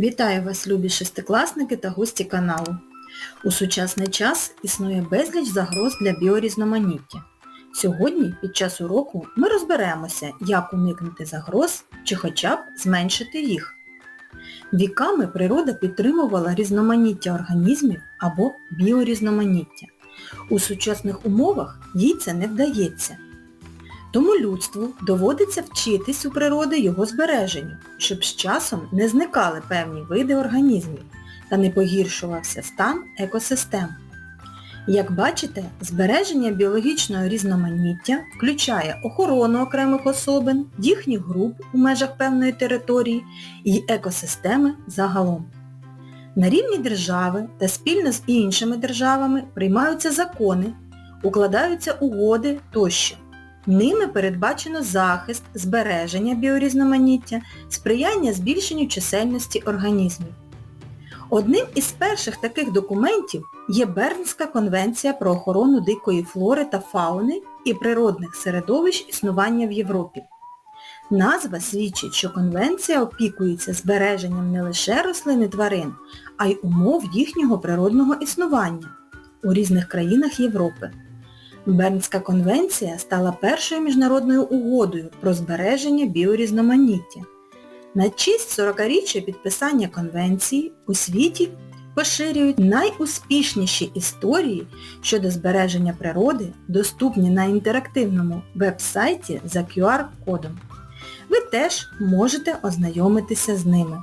Вітаю вас, любі шестикласники та гості каналу. У сучасний час існує безліч загроз для біорізноманіття. Сьогодні, під час уроку, ми розберемося, як уникнути загроз чи хоча б зменшити їх. Віками природа підтримувала різноманіття організмів або біорізноманіття. У сучасних умовах їй це не вдається. Тому людству доводиться вчитись у природи його збереженню, щоб з часом не зникали певні види організмів та не погіршувався стан екосистем. Як бачите, збереження біологічного різноманіття включає охорону окремих особин, їхніх груп у межах певної території і екосистеми загалом. На рівні держави та спільно з іншими державами приймаються закони, укладаються угоди тощо. Ними передбачено захист, збереження біорізноманіття, сприяння збільшенню чисельності організмів. Одним із перших таких документів є Бернська конвенція про охорону дикої флори та фауни і природних середовищ існування в Європі. Назва свідчить, що конвенція опікується збереженням не лише рослин і тварин, а й умов їхнього природного існування у різних країнах Європи. Бернська конвенція стала першою міжнародною угодою про збереження біорізноманіття. На честь 40-річчя підписання конвенції у світі поширюють найуспішніші історії щодо збереження природи, доступні на інтерактивному веб-сайті за QR-кодом. Ви теж можете ознайомитися з ними.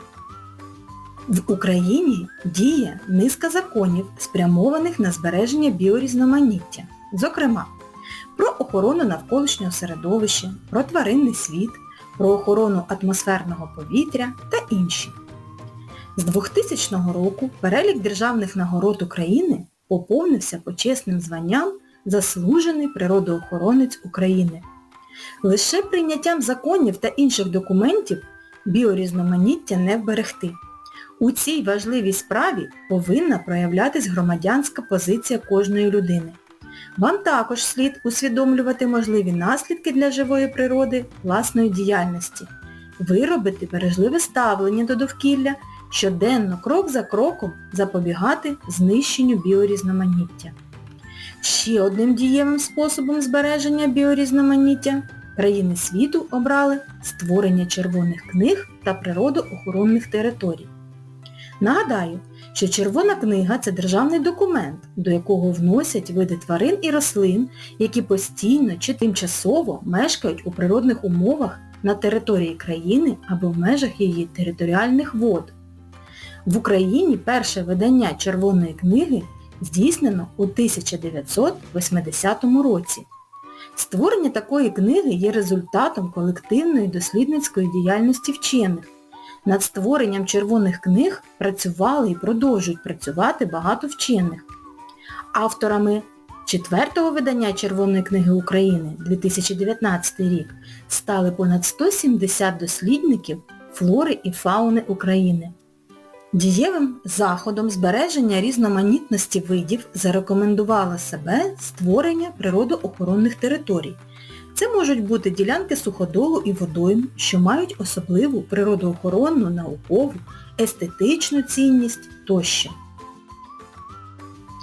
В Україні діє низка законів, спрямованих на збереження біорізноманіття. Зокрема, про охорону навколишнього середовища, про тваринний світ, про охорону атмосферного повітря та інші. З 2000 року перелік державних нагород України поповнився почесним званням Заслужений природоохоронець України. Лише прийняттям законів та інших документів біорізноманіття не вберегти. У цій важливій справі повинна проявлятись громадянська позиція кожної людини. Вам також слід усвідомлювати можливі наслідки для живої природи власної діяльності, виробити бережливе ставлення до довкілля, щоденно крок за кроком запобігати знищенню біорізноманіття. Ще одним дієвим способом збереження біорізноманіття країни світу обрали створення червоних книг та природоохоронних територій. Нагадаю, що Червона книга це державний документ, до якого вносять види тварин і рослин, які постійно чи тимчасово мешкають у природних умовах на території країни або в межах її територіальних вод. В Україні перше видання Червоної книги здійснено у 1980 році. Створення такої книги є результатом колективної дослідницької діяльності вчених. Над створенням червоних книг працювали і продовжують працювати багато вчених. Авторами четвертого видання Червоної книги України 2019 рік стали понад 170 дослідників флори і фауни України. Дієвим заходом збереження різноманітності видів зарекомендувало себе створення природоохоронних територій. Це можуть бути ділянки суходолу і водойм, що мають особливу природоохоронну, наукову, естетичну цінність тощо.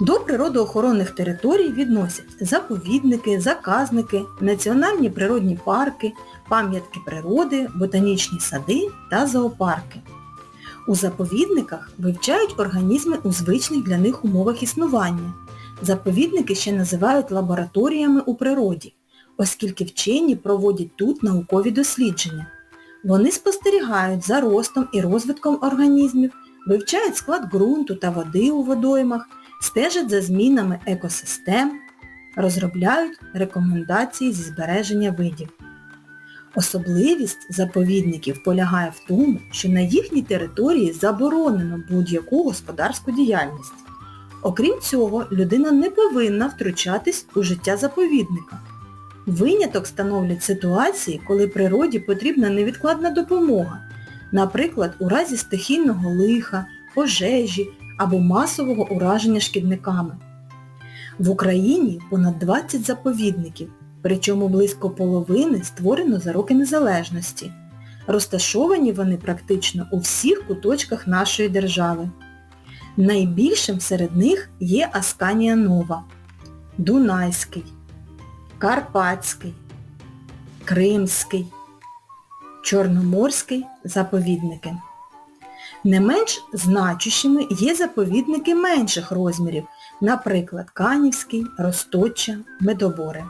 До природоохоронних територій відносять заповідники, заказники, національні природні парки, пам'ятки природи, ботанічні сади та зоопарки. У заповідниках вивчають організми у звичних для них умовах існування. Заповідники ще називають лабораторіями у природі оскільки вчені проводять тут наукові дослідження. Вони спостерігають за ростом і розвитком організмів, вивчають склад ґрунту та води у водоймах, стежать за змінами екосистем, розробляють рекомендації зі збереження видів. Особливість заповідників полягає в тому, що на їхній території заборонено будь-яку господарську діяльність. Окрім цього, людина не повинна втручатись у життя заповідника. Виняток становлять ситуації, коли природі потрібна невідкладна допомога, наприклад, у разі стихійного лиха, пожежі або масового ураження шкідниками. В Україні понад 20 заповідників, причому близько половини створено за роки незалежності. Розташовані вони практично у всіх куточках нашої держави. Найбільшим серед них є Асканія Нова, Дунайський, Карпатський, Кримський, Чорноморський заповідники. Не менш значущими є заповідники менших розмірів, наприклад, Канівський, Росточа, Медобори.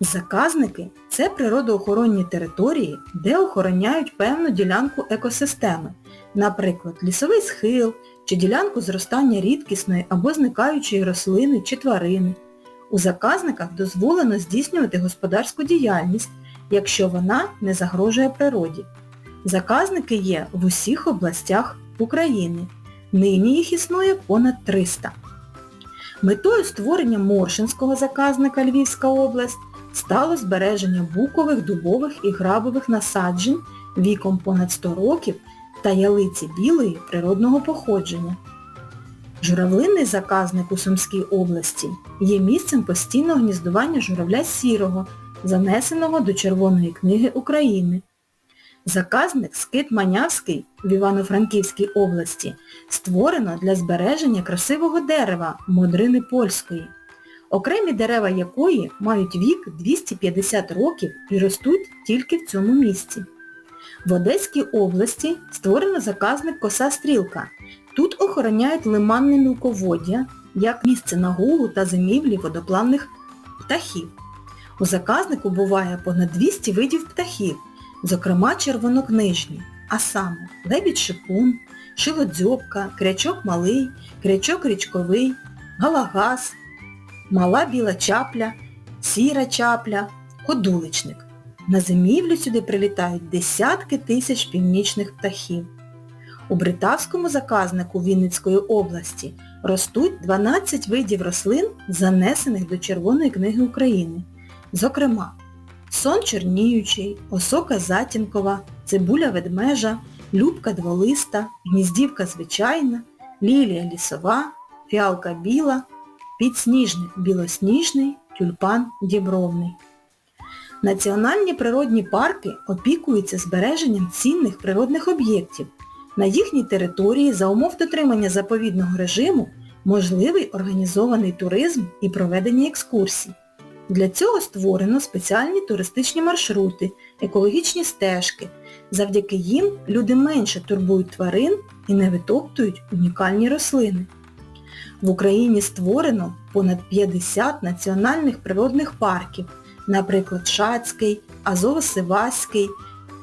Заказники це природоохоронні території, де охороняють певну ділянку екосистеми, наприклад, лісовий схил чи ділянку зростання рідкісної або зникаючої рослини чи тварини. У заказниках дозволено здійснювати господарську діяльність, якщо вона не загрожує природі. Заказники є в усіх областях України. Нині їх існує понад 300. Метою створення Моршинського заказника Львівська область стало збереження букових, дубових і грабових насаджень віком понад 100 років та ялиці білої природного походження. Журавлинний заказник у Сумській області є місцем постійного гніздування журавля сірого, занесеного до Червоної книги України. Заказник Скит Манявський в Івано-Франківській області створено для збереження красивого дерева модрини польської, окремі дерева якої мають вік 250 років і ростуть тільки в цьому місці. В Одеській області створено заказник Коса Стрілка. Тут охороняють лиманне мілководдя, як місце нагулу та зимівлі водоплавних птахів. У заказнику буває понад 200 видів птахів, зокрема червонокнижні, а саме лебідь-шипун, шилодзьобка, крячок малий, крячок річковий, галагас, мала біла чапля, сіра чапля, ходуличник. На зимівлю сюди прилітають десятки тисяч північних птахів. У бритавському заказнику Вінницької області ростуть 12 видів рослин, занесених до Червоної книги України. Зокрема, сон чорніючий, осока затінкова, цибуля ведмежа, любка дволиста, гніздівка звичайна, лілія лісова, фіалка біла, підсніжник білосніжний, тюльпан дібровний. Національні природні парки опікуються збереженням цінних природних об'єктів. На їхній території за умов дотримання заповідного режиму можливий організований туризм і проведення екскурсій. Для цього створено спеціальні туристичні маршрути, екологічні стежки. Завдяки їм люди менше турбують тварин і не витоптують унікальні рослини. В Україні створено понад 50 національних природних парків, наприклад, Шацький, Азово-Сиваський,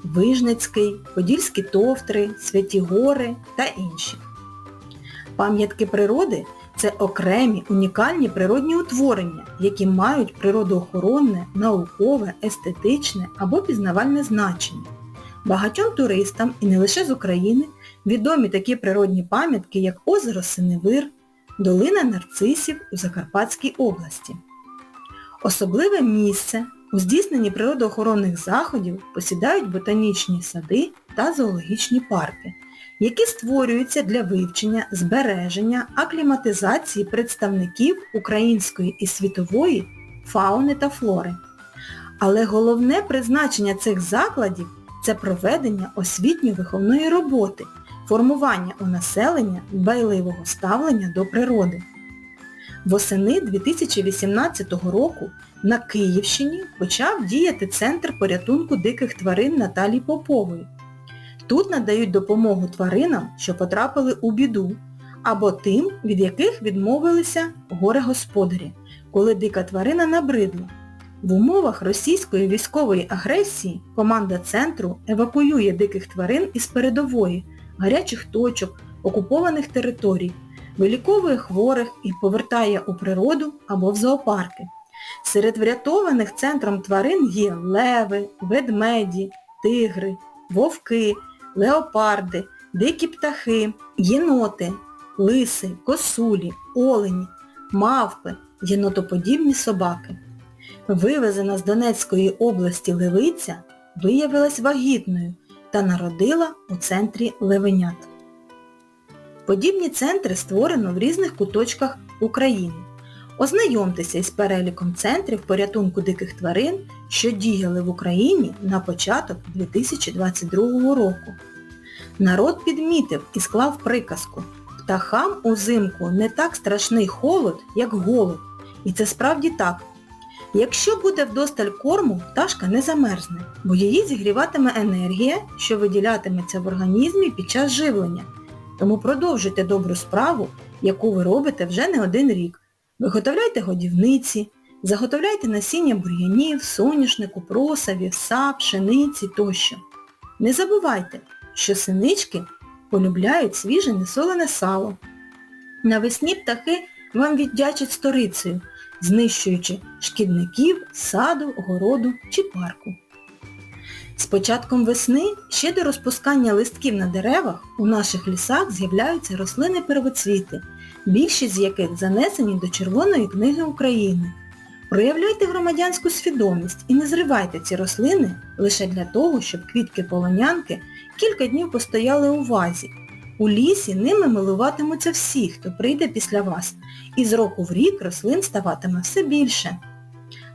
Вижницький, Подільські товтри, Святі Гори та інші. Пам'ятки природи це окремі унікальні природні утворення, які мають природоохоронне, наукове, естетичне або пізнавальне значення. Багатьом туристам, і не лише з України, відомі такі природні пам'ятки, як озеро Синевир, долина нарцисів у Закарпатській області. Особливе місце у здійсненні природоохоронних заходів посідають ботанічні сади та зоологічні парки, які створюються для вивчення, збереження, акліматизації представників української і світової фауни та флори. Але головне призначення цих закладів це проведення освітньо-виховної роботи, формування у населення дбайливого ставлення до природи. Восени 2018 року на Київщині почав діяти Центр порятунку диких тварин Наталії Попової. Тут надають допомогу тваринам, що потрапили у біду, або тим, від яких відмовилися горе-господарі, коли дика тварина набридла. В умовах російської військової агресії команда центру евакуює диких тварин із передової, гарячих точок, окупованих територій, виліковує хворих і повертає у природу або в зоопарки. Серед врятованих центром тварин є леви, ведмеді, тигри, вовки, леопарди, дикі птахи, єноти, лиси, косулі, олені, мавпи, єнотоподібні собаки. Вивезена з Донецької області левиця виявилась вагітною та народила у центрі левенят. Подібні центри створено в різних куточках України. Ознайомтеся із переліком центрів порятунку диких тварин, що діяли в Україні на початок 2022 року. Народ підмітив і склав приказку «Птахам узимку не так страшний холод, як голод». І це справді так. Якщо буде вдосталь корму, пташка не замерзне, бо її зігріватиме енергія, що виділятиметься в організмі під час живлення. Тому продовжуйте добру справу, яку ви робите вже не один рік. Виготовляйте годівниці, заготовляйте насіння бур'янів, соняшнику, проса, вівса, пшениці тощо. Не забувайте, що синички полюбляють свіже несолене сало. Навесні птахи вам віддячать сторицею, знищуючи шкідників саду, городу чи парку. З початком весни ще до розпускання листків на деревах у наших лісах з'являються рослини-первоцвіти, більшість з яких занесені до Червоної книги України. Проявляйте громадянську свідомість і не зривайте ці рослини лише для того, щоб квітки полонянки кілька днів постояли у вазі. У лісі ними милуватимуться всі, хто прийде після вас, і з року в рік рослин ставатиме все більше.